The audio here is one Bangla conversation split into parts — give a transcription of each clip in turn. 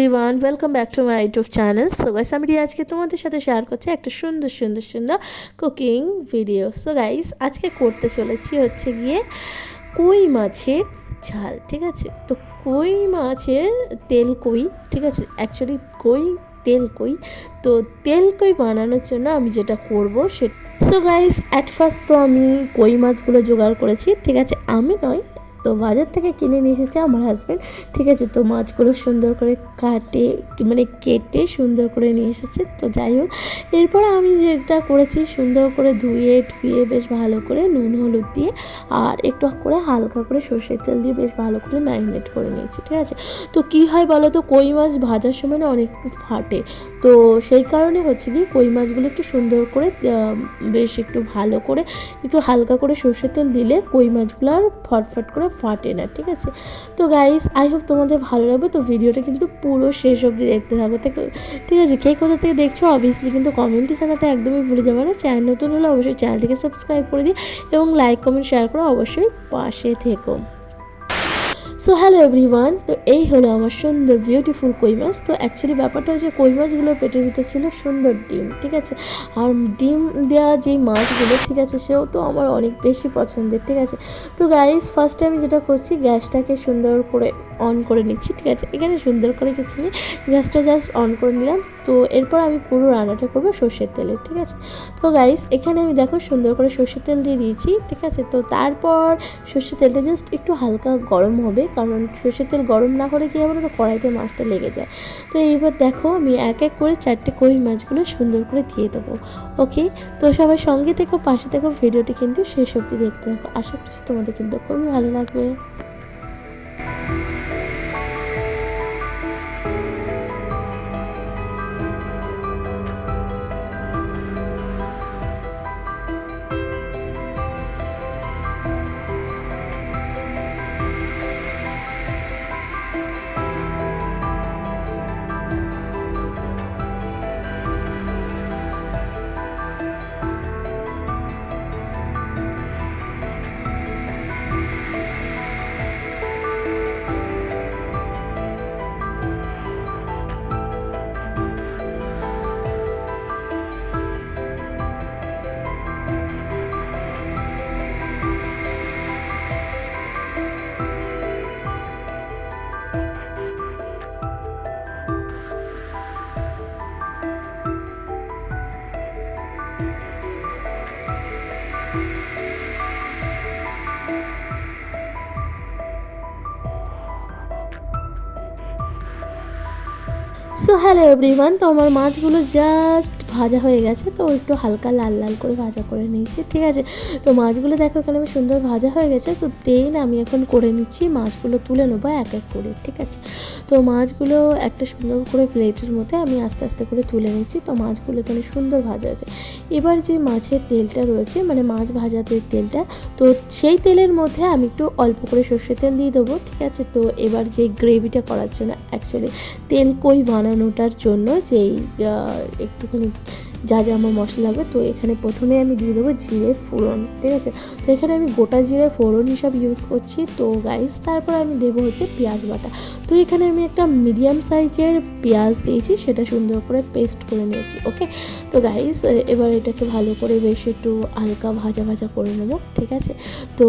Everyone welcome back to my YouTube channel so guys আমি আজকে তোমাদের সাথে শেয়ার করছি একটা সুন্দর সুন্দর সুন্দর কুকিং ভিডিও সো গাইস আজকে করতে চলেছি হচ্ছে গিয়ে কই মাছের ঝাল, ঠিক আছে? তো কই মাছের তেল কই, ঠিক আছে? অ্যাকচুয়ালি কই, তেল কই। তো তেল কই বানানোর জন্য আমি যেটা করব সে সো গাইস অ্যাট ফার্স্ট তো আমি কই মাছগুলো জোগাড় করেছি, ঠিক আছে? আমি নয় তো বাজার থেকে কিনে নিয়ে এসেছে আমার হাজব্যান্ড ঠিক আছে, তো মাছগুলো সুন্দর করে কাটে মানে কেটে সুন্দর করে নিয়ে এসেছে। তো যাই হোক, এরপর আমি যেটা করেছি, সুন্দর করে ধুয়ে ধুয়ে বেশ ভালো করে নুন, হলুদ দিয়ে আর একটু করে হালকা করে সর্ষের তেল দিয়ে বেশ ভালো করে ম্যারিনেট করে নিয়েছি, ঠিক আছে? তো কী হয় বলো তো, কই মাছ ভাজার সময় না অনেক ফাটে। তো সেই কারণে হচ্ছে কি, কই মাছগুলো একটু সুন্দর করে বেশ একটু ভালো করে, একটু হালকা করে সর্ষের তেল দিলে কই মাছগুলো আর ফটফট করে ফাটে না, ঠিক আছে? তো গাইস আই হোপ তোমাদের ভালো লাগবে। তো ভিডিওটা কিন্তু পুরো শেষ অবধি দেখতে থাকো, ঠিক আছে? কে কোথা থেকে দেখছ অবভিয়াসলি কিন্তু কমেন্টে জানাতে একদমই ভুলে যাবে না। চ্যানেল নতুন হলে অবশ্যই চ্যানেলটিকে সাবস্ক্রাইব করে দিই এবং লাইক কমেন্ট শেয়ার করে অবশ্যই পাশে থেকো। সো হ্যালো এভরিওয়ান তো এই হলো আমার সুন্দর বিউটিফুল কই মাছ। তো অ্যাকচুয়ালি ব্যাপারটা হচ্ছে কই মাছগুলোর পেটের ভিতরে ছিল সুন্দর ডিম, ঠিক আছে? আর ডিম দেওয়া যে মাছগুলো, ঠিক আছে, সেও তো আমার অনেক বেশি পছন্দের, ঠিক আছে? তো গাইস ফার্স্টে আমি যেটা করছি, গ্যাসটাকে সুন্দর করে অন করে নিচ্ছি, ঠিক আছে? এখানে সুন্দর করে কিছু নেই গ্যাসটা জাস্ট অন করে নিলাম। তো এরপর আমি পুরো রান্নাটা করব সর্ষের তেলে, ঠিক আছে? তো গাইস এখানে আমি দেখো সুন্দর করে সর্ষের তেল দিয়ে দিয়েছি, ঠিক আছে? তো তারপর সর্ষের তেলটা জাস্ট একটু হালকা গরম হবে, কারণ সর্ষের তেল গরম না হলে কী হবে না, তো কড়াইতে মাছটা লেগে যায়। তো এইবার দেখো আমি এক এক করে চারটে কই মাছগুলো সুন্দর করে দিয়ে দেবো ওকে তো সবাই সঙ্গে থেকো, পাশে থেকো, ভিডিওটি কিন্তু শেষ অবধি দেখতে থাকো। আশা করছি তোমাদের কিন্তু খুবই ভালো লাগবে। সো হ্যালো এভরিওয়ান তো আমার মাছগুলো জাস্ট ভাজা হয়ে গেছে, তো একটু হালকা লাল লাল করে ভাজা করে নিয়েছি, ঠিক আছে? তো মাছগুলো দেখো এখানে আমি সুন্দর ভাজা হয়ে গেছে, তো তেল আমি এখন করে নিচ্ছি, মাছগুলো তুলে নেব এক এক করে, ঠিক আছে? তো মাছগুলো একটা সুন্দর করে প্লেটের মধ্যে আমি আস্তে আস্তে করে তুলে নিচ্ছি, তো মাছগুলো এখানে সুন্দর ভাজা হয়েছে। এবার যে মাছের তেলটা রয়েছে মানে মাছ ভাজাতে তেলটা, তো সেই তেলের মধ্যে আমি একটু অল্প করে সর্ষের তেল দিয়ে দেবো, ঠিক আছে? তো এবার যে গ্রেভিটা করার জন্য অ্যাকচুয়ালি তেল কই বানানোটার জন্য, যেই একটুখানি যা যা আমার মশলা লাগবে, তো এখানে প্রথমে আমি দিয়ে দেবো জিরে ফোড়ন, ঠিক আছে? তো এখানে আমি গোটা জিরে ফোড়ন হিসাব ইউজ করছি। তো গাইস তারপর আমি দেবো হচ্ছে পেঁয়াজ বাটা। তো এখানে আমি একটা মিডিয়াম সাইজের পেঁয়াজ দিয়েছি, সেটা সুন্দর করে পেস্ট করে নিয়েছি ওকে তো গাইস এবার এটাকে ভালো করে বেশ একটু হালকা ভাজা ভাজা করে নেব, ঠিক আছে? তো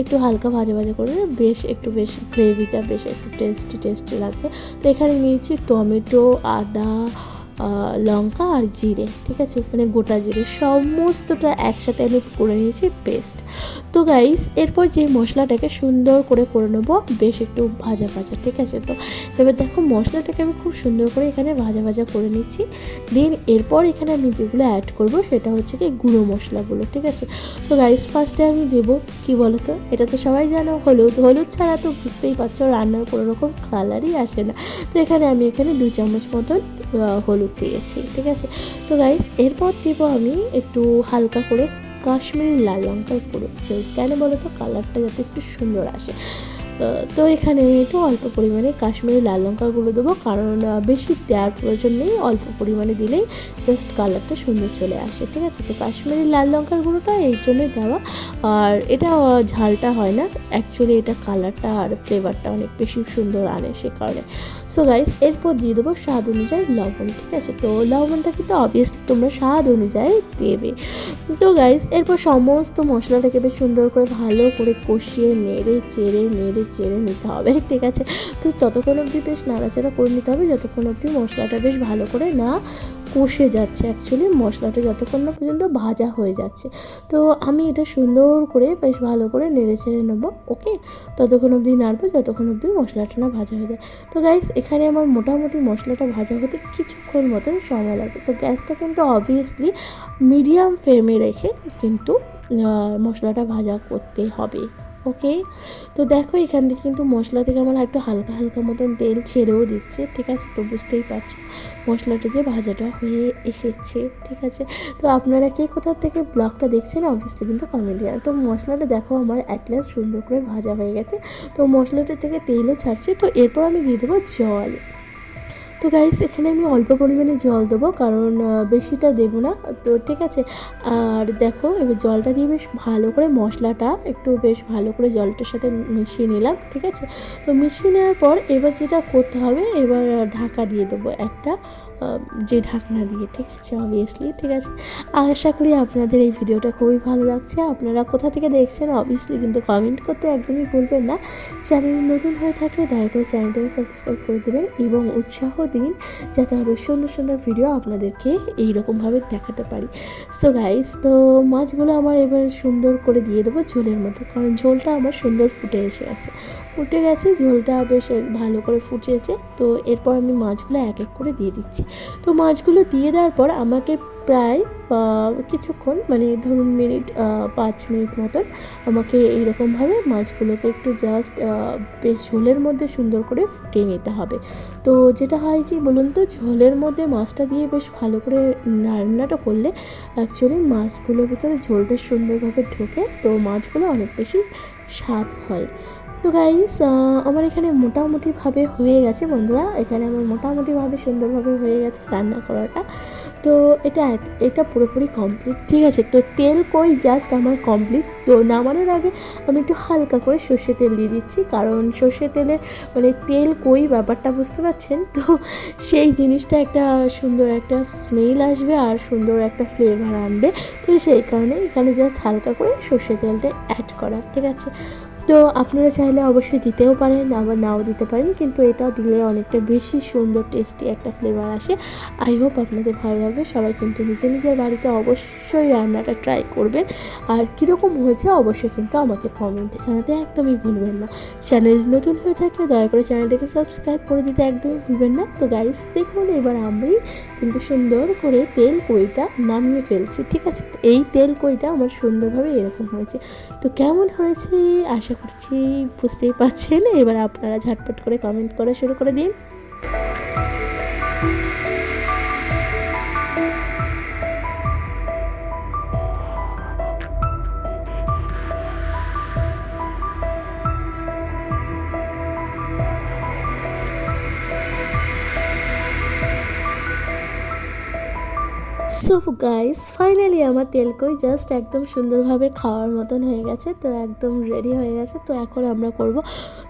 একটু হালকা ভাজা ভাজা করে বেশ একটু বেশ গ্রেভিটা বেশ একটু টেস্টি টেস্টি লাগবে। তো এখানে নিয়েছি টমেটো, আদা লঙ্কা আর জিরে ঠিক আছে? মানে গোটা জিরে সমস্তটা একসাথে আমি করে নিয়েছি পেস্ট তো গাইস এরপর যে মশলাটাকে সুন্দর করে করে নেব বেশ একটু ভাজা ভাজা ঠিক আছে? তো এবার দেখো মশলাটাকে আমি খুব সুন্দর করে এখানে ভাজা ভাজা করে নিচ্ছি। দেন এরপর এখানে আমি যেগুলো অ্যাড করব সেটা হচ্ছে কি গুঁড়ো মশলাগুলো ঠিক আছে? তো গাইস ফার্স্টে আমি দেবো কি বলো তো এটা তো সবাই জানো হলুদ। হলুদ ছাড়া তো বুঝতেই পারছ রান্নার কোনো রকম কালারই আসে না। তো এখানে আমি এখানে দু চামচ মতন আহ, দিয়েছি ঠিক আছে? তো গাইস এরপর দেবো আমি একটু হালকা করে কাশ্মীরি লাল লঙ্কার গুঁড়ো কেন বলো তো কালারটা যাতে একটু সুন্দর আসে। তো এখানে আমি একটু অল্প পরিমাণে কাশ্মীরি লাল লঙ্কার গুঁড়ো দেবো, কারণ বেশি দেওয়ার প্রয়োজন নেই, অল্প পরিমাণে দিলেই জাস্ট কালারটা সুন্দর চলে আসে, ঠিক আছে? তো কাশ্মীরি লাল লঙ্কার গুঁড়োটা এই জন্যই দেওয়া, আর এটা ঝালটা হয় না অ্যাকচুয়ালি এটা কালারটা আর ফ্লেভারটা অনেক বেশি সুন্দর আনে সে কারণে। সো গাইস এরপর দিয়ে দেবো স্বাদ অনুযায়ী লবণ, ঠিক আছে? তো লবণটা কিন্তু অবভিয়াসলি তোমরা স্বাদ অনুযায়ী দেবে। তো গাইস এরপর সমস্ত মশলাটাকে বেশ সুন্দর করে ভালো করে কষিয়ে নেড়ে, চেড়ে নেড়ে, চেড়ে নিতে হবে, ঠিক আছে? তো ততক্ষণ অবধি বেশ নাড়াচাড়া করে নিতে হবে, যতক্ষণ অবধি মশলাটা বেশ ভালো করে না কষে যাচ্ছে অ্যাকচুয়ালি মশলাটা যতক্ষণ না পর্যন্ত ভাজা হয়ে যাচ্ছে। তো আমি এটা সুন্দর করে, বেশ ভালো করে নেড়ে চেড়ে নেব ওকে ততক্ষণ অবধি নাড়বো, যতক্ষণ অবধি মশলাটা না ভাজা হয়ে যায়। তো গাইস এখানে আমার মোটামুটি মশলাটা ভাজা হতে কিছুক্ষণ মতন সময় লাগবে। তো গ্যাসটা কিন্তু অবভিয়াসলি মিডিয়াম ফ্লেমে রেখে কিন্তু মশলাটা ভাজা করতে হবে। ওকে? তো দেখো, এখান থেকে কিন্তু মশলা থেকে আমার একটু হালকা হালকা মতন তেল ছেড়েও দিচ্ছে, ঠিক আছে? তো বুঝতেই পারছ মশলাটা যে ভাজাটা হয়ে এসেছে, ঠিক আছে? তো আপনারা কে কোথা থেকে ব্লগটা দেখছেন অবভিয়াসলি কিন্তু কমেন্টে তো মশলাটা দেখো আমার অ্যাটলাস সুন্দর করে ভাজা হয়ে গেছে। তো মশলাটা থেকে তেলও ছাড়ছে। তো এরপর আমি দিয়ে দেবো জল। তো গাইস এখানে আমি অল্প পরিমাণে জল দেবো, কারণ বেশিটা দেবো না। তো ঠিক আছে, আর দেখো, এবার জলটা দিয়ে বেশ ভালো করে মশলাটা, একটু বেশ ভালো করে জলটার সাথে মিশিয়ে নিলাম, ঠিক আছে? তো মিশিয়ে নেওয়ার পর এবার যেটা করতে হবে, এবার ঢাকা দিয়ে দেবো একটা যে ঢাকনা দিয়ে, ঠিক আছে? অবভিয়াসলি ঠিক আছে? আশা করি আপনাদের এই ভিডিওটা খুবই ভালো লাগছে। আপনারা কোথা থেকে দেখছেন অবভিয়াসলি কিন্তু কমেন্ট করতে একদমই ভুলবেন না। চ্যানেল নতুন হয়ে থাকলে দয়া করে চ্যানেলটাকে সাবস্ক্রাইব করে দেবেন এবং উৎসাহ দিন যাতে আরও সুন্দর সুন্দর ভিডিও আপনাদেরকে এইরকমভাবে দেখাতে পারি। সো গাইস তো মাছগুলো আমার এবার সুন্দর করে দিয়ে দেবো ঝোলের মধ্যে, কারণ ঝোলটা আমার সুন্দর ফুটে এসে গেছে। ফুটে গেছে, ঝোলটা বেশ ভালো করে ফুটেছে, তো এরপর আমি মাছগুলো এক এক করে দিয়ে দিচ্ছি। তো মাছগুলো দিয়ে দেওয়ার পর আমাকে প্রায় কিছুক্ষণ মানে ধরুন মিনিট পাঁচ মিনিট মতন আমাকে এইরকমভাবে মাছগুলোকে একটু জাস্ট বেশ ঝোলের মধ্যে সুন্দর করে ফুটিয়ে নিতে হবে। তো যেটা হয় কি বলুন তো, ঝোলের মধ্যে মাছটা দিয়ে বেশ ভালো করে রান্নাটা করলে অ্যাকচুয়ালি মাছগুলোর ভিতরে ঝোলটা সুন্দরভাবে ঢোকে, তো মাছগুলো অনেক বেশি স্বাদ হয়। তো গাইস আমার এখানে মোটামুটিভাবে হয়ে গেছে বন্ধুরা। এখানে আমার মোটামুটিভাবে সুন্দরভাবে হয়ে গেছে রান্না করাটা। তো এটা এটা পুরোপুরি কমপ্লিট ঠিক আছে, তো তেল কই জাস্ট আমার কমপ্লিট তো নামানোর আগে আমি একটু হালকা করে সর্ষে তেল দিয়ে দিচ্ছি, কারণ সর্ষে তেলে মানে তেল কই ব্যাপারটা বুঝতে পারছেন? তো সেই জিনিসটা একটা সুন্দর একটা স্মেল আসবে আর সুন্দর একটা ফ্লেভার আনবে। তো সেই কারণে এখানে জাস্ট হালকা করে সর্ষে তেলটা অ্যাড করা, ঠিক আছে? তো আপনারা চাইলে অবশ্যই দিতেও পারেন, আবার নাও দিতে পারেন, কিন্তু এটা দিলে অনেকটা বেশি সুন্দর টেস্টি একটা ফ্লেভার আসে। আই হোপ আপনাদের ভালো লাগবে। সবাই কিন্তু নিজের নিজের বাড়িতে অবশ্যই রান্নাটা ট্রাই করবেন। আর কীরকম হয়েছে অবশ্যই কিন্তু আমাকে কমেন্টে জানাতে একদমই ভুলবেন না। চ্যানেল নতুন হয়ে থাকলে দয়া করে চ্যানেলটাকে সাবস্ক্রাইব করে দিতে একদমই ভুলবেন না। তো গাইস দেখুন, এবার আমি কিন্তু সুন্দর করে তেল কইটা নামিয়ে ফেলছি, ঠিক আছে? এই তেল কইটা আমার সুন্দরভাবে এরকম হয়েছে। তো কেমন হয়েছে? আশা করছি বুঝতেই পারছেন। এবার আপনারা ঝাটপট করে কমেন্ট করা শুরু করে দিন। সো গাইস ফাইনালি আমার তেলকই জাস্ট একদম সুন্দরভাবে খাওয়ার মতন হয়ে গেছে, তো একদম রেডি হয়ে গেছে, তো এখন আমরা করব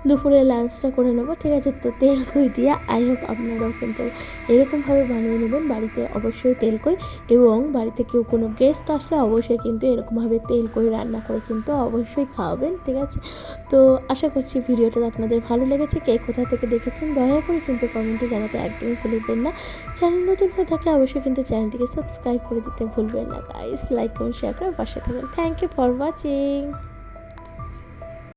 দুপুরে লাঞ্চটা করে নেব, ঠিক আছে? তো তেলকই দিয়ে আই হোপ আপনারাও কিন্তু এরকমভাবে বানিয়ে নেবেন বাড়িতে অবশ্যই তেলকই এবং বাড়িতে কেউ কোনো গেস্ট আসলে অবশ্যই কিন্তু এরকমভাবে তেলকই রান্না করে কিন্তু অবশ্যই খাওয়াবেন, ঠিক আছে? তো আশা করছি ভিডিওটা আপনাদের ভালো লেগেছে, কে কোথা থেকে দেখেছেন দয়া করে কিন্তু কমেন্টে জানাতে একদমই ভুলবেন না। চ্যানেল নতুন হয়ে থাকলে অবশ্যই কিন্তু চ্যানেলটিকে সাবস্ক্রাইব করে দিতে ভুলবেন না গাইস লাইক এবং শেয়ার করে পাশে থাকবেন। Thank you for watching